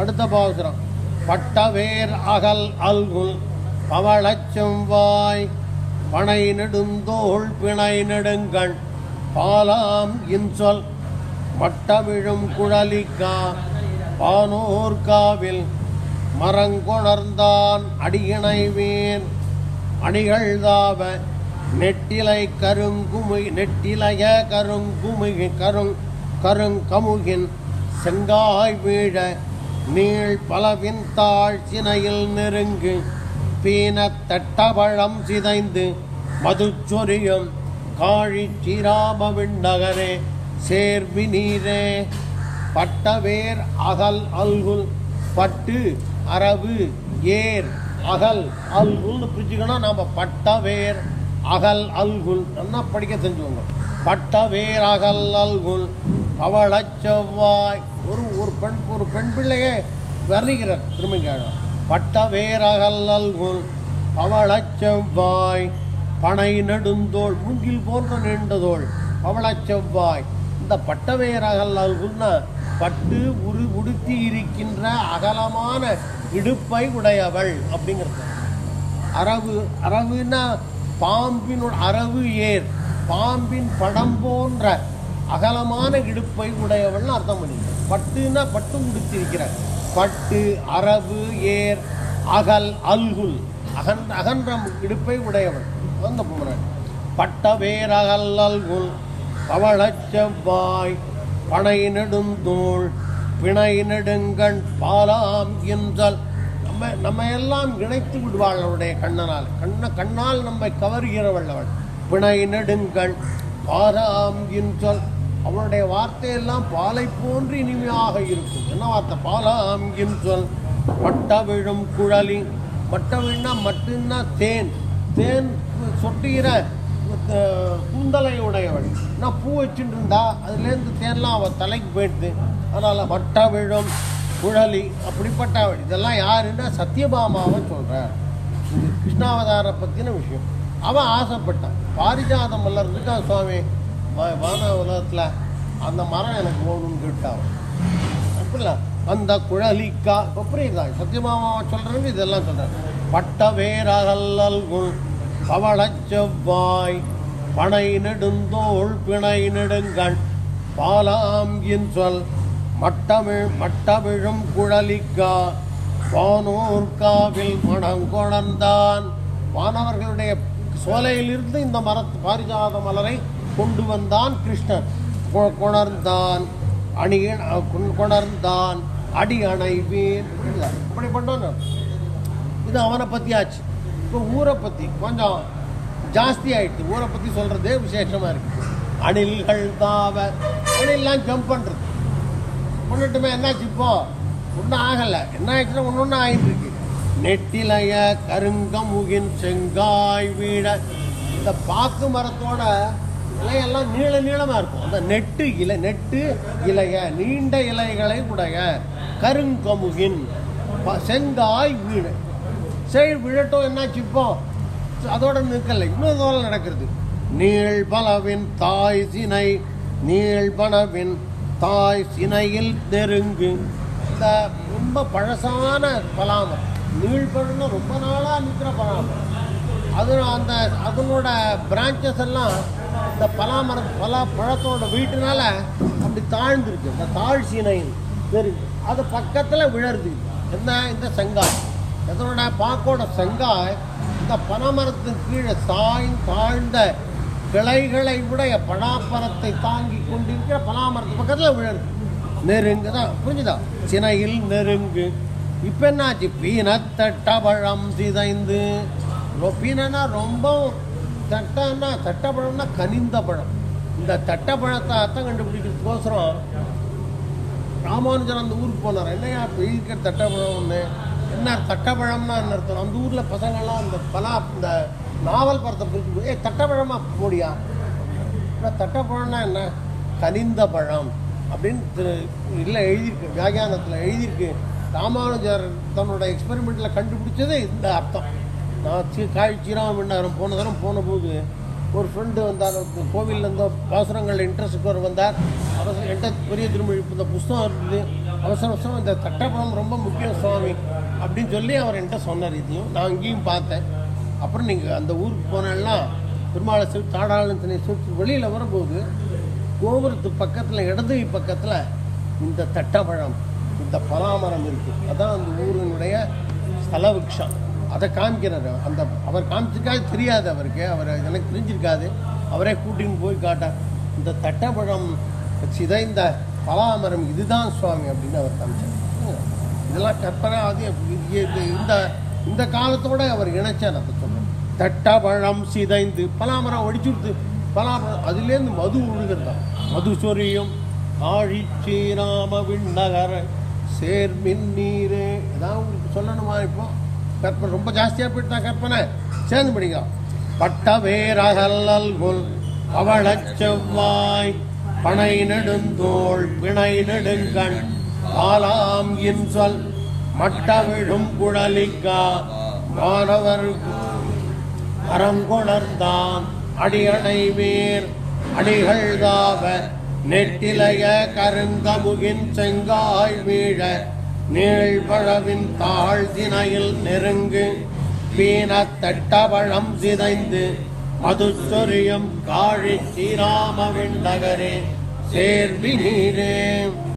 அடுத்த பாசுரம் பட்டவேர் அகல் அல்குல் பவளச்செவ்வாய் பனை நெடுந்தோள் பிணை நெடுங்கண் பாலாம் இன்சொல் பட்டமிழும் குழலிக்கா பானோர்காவில் மரங்கொணர்ந்தான் அடியணைவேன் அணிகள் தாவ நெட்டிலை கருங்குமி நெட்டிலைய கருங்குமிகி கருங் கருங்கமுகின் செங்காய் வீழ நீள் பலவின் தாழ் சினையில் நெருங்கு பீனத் தட்டபழம் சிதைந்து மதுச்சொரியும் காழி ஸ்ரீராம நகரே சேர்வி நீரே. பட்டவேர் அகல் அல்குல் பட்டு அரவு ஏர் அகல் அல்குல்னு பிரிச்சுக்கணும் நம்ம பட்டவேர் அகல் அல்குல். நல்லா படிக்க தெரிஞ்சுக்கோங்க. பட்டவேர் அகல் அல்குல் பவளச் செவ்வாய் ஒரு பெண் ஒரு பெண் பிள்ளையே வர்ணிக்கிறார் திருமங்காழம் பட்ட வேரகல்லல் உள் அவளச்செவ்வாய் பனை நெடுந்தோள் மூங்கில் போன்ற நின்றதோள் அவளச்செவ்வாய் இந்த பட்டவேரகல் அல்குல்னா பட்டு உரு உடுத்தி இருக்கின்ற அகலமான இடுப்பை உடையவள் அப்படிங்கிறது. அரவு அரவுன்னா பாம்பின் அரவு ஏர் பாம்பின் படம் போன்ற அகலமான இடுப்பை உடையவள்னு அர்த்தம் பண்ணிக்க பட்டுனா பட்டு உடுத்திருக்கிறார். பட்டு அரவு ஏர் அகல் அல்குல். அகன் அகன்ற இடுப்பை உடையவள். அந்த குமரன் பட்ட வேர் அகல் அல்குல். பவளச் செவ்வாய் பனை நெடுந்தோள் பிணை நெடுங்கண் பாலாம் என்றால் நம்ம நம்ம எல்லாம் இணைத்து விடுவாள் அவளுடைய கண்ணனால். கண்ண கண்ணால் நம்மை கவர்கிறவள் அவள். பிணை நெடுங்கண் பாராம் என்றால் அவளுடைய வார்த்தையெல்லாம் பாலை போன்று இனிமையாக இருக்கும். என்ன வார்த்தை? பாலாம் சொல். மட்ட விழும் குழலி. மட்ட விழுனா மட்டுன்னா தேன். தேன் சொட்டுகிற கூந்தலை உடையவள் நான் பூ வச்சுட்டு இருந்தா அதுலேருந்து தேன்லாம் அவள் தலைக்கு போயிடுது. அதனால் மட்ட விழும் குழலி அப்படிப்பட்டவள். இதெல்லாம் யாருன்னா சத்யபாமாவை சொல்கிறார் இது கிருஷ்ணாவதார பற்றின விஷயம். அவன் ஆசைப்பட்டான். பாரிஜாதம் மலர் இருக்கான் சுவாமி. வான உலகத்தில். அந்த மரம் எனக்கு போகணும்னு கேட்டான் அப்படில அந்த குழலிக்கா இப்போ புரியுதா? சத்யமாமாவை சொல்கிறவங்க இதெல்லாம் சொல்கிறார் பட்ட வேரகல்லல் குள் பவள செவ்வாய் பனை நெடுந்தோள் பிணை நெடுங்கண் பாலாம் சொல் மட்டமிழ் மட்டமிழும் குழலிக்கா வானூர்காவில் மனம் கொணர்ந்தான். வானவர்களுடைய சோலையிலிருந்து இந்த மரத்து பாரிஜாத மலரை கொண்டு வந்தான் கிருஷ்ணன். கொ- கொணர்ந்தான் அணியின் கொணர்ந்தான் அடி அணைவேன். இப்படி பண்ணான் இது அவனை பற்றி ஆச்சு இப்போ ஊரை பற்றி கொஞ்சம் ஜாஸ்தி ஆயிடுச்சு ஊரை பற்றி சொல்கிறதே விசேஷமாக இருக்கு. அணில்கள் தாவ அணிலாம் ஜம்ப் பண்ணுறது முன்னிட்டுமே என்னாச்சு இப்போ? ஒன்றும் ஆகலை. என்ன ஆயிடுச்சுன்னா ஒன்று ஒன்று ஆகிட்டு இருக்கு நெட்டிலைய கருங்கமுகின் செங்காய் வீட இந்த பாக்கு மரத்தோட இலையெல்லாம் நீள நீளமாக இருக்கும். அந்த நெட்டு இலை நெட்டு இலைய நீண்ட இலைகளை உடைய கருங்கமுகின் ப- செங்காய் வீடு செய் விழட்டும் என்னாச்சு இப்போ? அதோட நிற்கலை. இன்னும் தோல் நடக்கிறது. நீள் பலவின் தாய் சினை நீள் பலவின் தாய் சினையில் நெருங்கு. இந்த ரொம்ப பழசான பலாமம் நீழ்பழம்னா ரொம்ப நாளாக நிற்கிற பலாமம் அது அந்த அதனோட பிரான்ச்சஸ் எல்லாம் இந்த பலாமரம் பலா பழத்தோட வீட்டுனால அப்படி தாழ்ந்துருக்கு. இந்த தாழ் சீனையின் தெரியுது அது பக்கத்தில் விழருது. என்ன இந்த செங்காய்? இதனோட பாக்கோட செங்காய் இந்த பனைமரத்தின் கீழே சாய் தாழ்ந்த கிளைகளை உடைய பலாப்பரத்தை தாங்கி கொண்டிருக்கிற பலாமரத்து பக்கத்தில் விழருது. நெருங்கு தான் புரிஞ்சுதா? சினையில் நெருங்கு. இப்போ என்னாச்சு? பீனத்தட்டபழம் சிதைந்து. பீனன்னா ரொம்பவும் தட்டான்னா தட்டப்பழம்னா கனிந்த பழம். இந்த தட்டப்பழத்தை அர்த்தம் கண்டுபிடிக்கிறதுக்கோசரம் ராமானுஜன் அந்த ஊருக்கு போனார்? என்னையா இப்போ இருக்கிற தட்டப்பழம் ஒன்று என்ன தட்டப்பழம்னா என்ன அர்த்தம்? அந்த ஊரில் பசங்கள்லாம் அந்த பலா இந்த நாவல் படத்தை பிடிச்சி ஏ தட்டப்பழமா போடியா? இப்போ தட்டப்பழம்னா என்ன? கனிந்த பழம் அப்படின்னு திரு இல்லை எழுதியிருக்கு வியாகியானத்தில் எழுதியிருக்கு. ராமானுஜர் தன்னோட எக்ஸ்பெரிமெண்ட்டில் கண்டுபிடிச்சது இந்த அர்த்தம். நான் சீ காய் சீராமண்ணாரம் போன தரம் போன போது ஒரு ஃப்ரெண்டு வந்தார். கோவிலில் இருந்த பாசுரங்கள் இன்ட்ரெஸ்ட்டுக்கு வந்தார். அவசரம் என்கிட்ட பெரிய திருமொழி இந்த புஸ்தகம் இருந்தது. அவசர அவசரம் இந்த தட்டப்பணம் ரொம்ப முக்கியம் சுவாமி அப்படின்னு சொல்லி அவர் என்கிட்ட சொன்னார் இதையும். நான் அங்கேயும் பார்த்தேன். அப்புறம் நீங்கள் அந்த ஊருக்கு போனேன்னா பெருமாளை சுற்றி தாடாளத்தினை சுற்றி வெளியில் வரும்போது கோபுரத்து பக்கத்தில் இடது பக்கத்தில் இந்த தட்டப்பழம் இந்த பலாமரம் இருக்குது அதான் அந்த ஊரினுடைய ஸ்தல விக்ஷம் அதை காமிக்கிறார். அந்த அவர் காமிச்சிருக்காது தெரியாது அவருக்கு. அவர் எனக்கு தெரிஞ்சிருக்காது. அவரே கூட்டின்னு போய் காட்டார். இந்த தட்டப்பழம் சிதைந்த பலாமரம் இதுதான் சுவாமி அப்படின்னு அவர் காமிச்சார். இதெல்லாம் கற்பனை அது இந்த இந்த காலத்தோட அவர் இணைச்சார் அதை சொல்றேன். தட்டபழம் சிதைந்து பலாமரம் ஒடிச்சுடுத்து. பலாமரம் அதுலேருந்து மது உழுகிறதா மது சொரியும். ஆழி ஸ்ரீராம விண்ணகர சேர்மின் நீரே. ஏதாவது உங்களுக்கு சொல்லணுமா இப்போ? கற்பனை ரொம்ப ஜாஸ்தியாக போயிட்டா கற்பனை. சேர்ந்து படிக்கலாம் பட்ட வேரகல்லல் கொல் அவளச் செவ்வாய் பனை நெடுந்தோள் பிணை நெடுங்கண் ஆலாம் இன்சொல் மட்டவிழும் குழலிக்கா மாணவர் அறங்குணர்ந்தான் அடியணை வேர் அடிகள் தாவ நெட்டிலைய கருந்தமுகின் செங்காய் வீழ நீழ்பழவின் தாழ்தினையில் நெருங்கு பீனத் தட்டவழம் சிதைந்து மதுச்சொரியும் காழி ஸ்ரீராமவின் நகரே சேர்வி நீரே.